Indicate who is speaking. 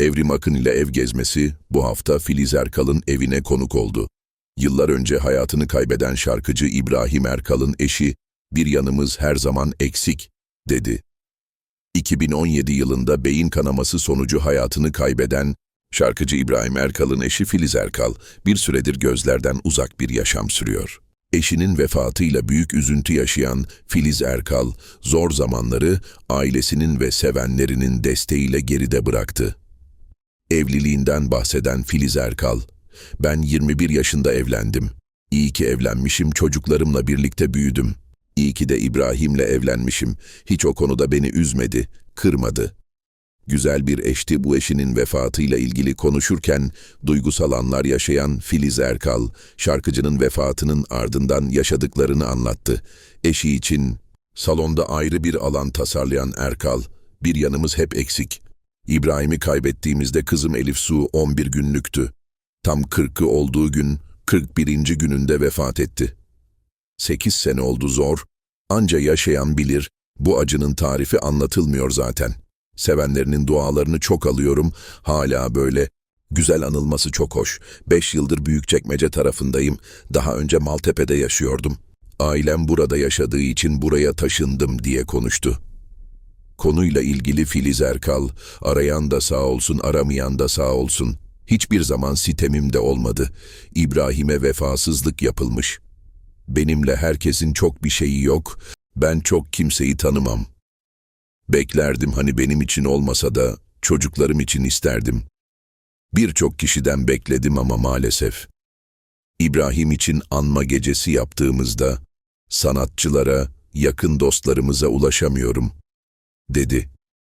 Speaker 1: Evrim Akın ile ev gezmesi bu hafta Filiz Erkal'ın evine konuk oldu. Yıllar önce hayatını kaybeden şarkıcı İbrahim Erkal'ın eşi, bir yanımız her zaman eksik, dedi. 2017 yılında beyin kanaması sonucu hayatını kaybeden şarkıcı İbrahim Erkal'ın eşi Filiz Erkal bir süredir gözlerden uzak bir yaşam sürüyor. Eşinin vefatıyla büyük üzüntü yaşayan Filiz Erkal, zor zamanları ailesinin ve sevenlerinin desteğiyle geride bıraktı. Evliliğinden bahseden Filiz Erkal, ben 21 yaşında evlendim. İyi ki evlenmişim, çocuklarımla birlikte büyüdüm. İyi ki de İbrahim'le evlenmişim. Hiç o konuda beni üzmedi, kırmadı. Güzel bir eşti bu eşinin vefatıyla ilgili konuşurken duygusal anlar yaşayan Filiz Erkal, şarkıcının vefatının ardından yaşadıklarını anlattı. Eşi için salonda ayrı bir alan tasarlayan Erkal, bir yanımız hep eksik. İbrahim'i kaybettiğimizde kızım Elif Su 11 günlüktü. Tam 40'ı olduğu gün 41. gününde vefat etti. 8 sene oldu zor, anca yaşayan bilir, bu acının tarifi anlatılmıyor zaten. Sevenlerinin dualarını çok alıyorum, hala böyle. Güzel anılması çok hoş. Beş yıldır Büyükçekmece tarafındayım, daha önce Maltepe'de yaşıyordum. Ailem burada yaşadığı için buraya taşındım diye konuştu. Konuyla ilgili Filiz Erkal, arayan da sağ olsun, aramayan da sağ olsun. Hiçbir zaman sitemim de olmadı. İbrahim'e vefasızlık yapılmış. Benimle herkesin çok bir şeyi yok, ben çok kimseyi tanımam. Beklerdim hani benim için olmasa da çocuklarım için isterdim. Birçok kişiden bekledim ama maalesef. İbrahim için anma gecesi yaptığımızda sanatçılara, yakın dostlarımıza ulaşamıyorum, dedi.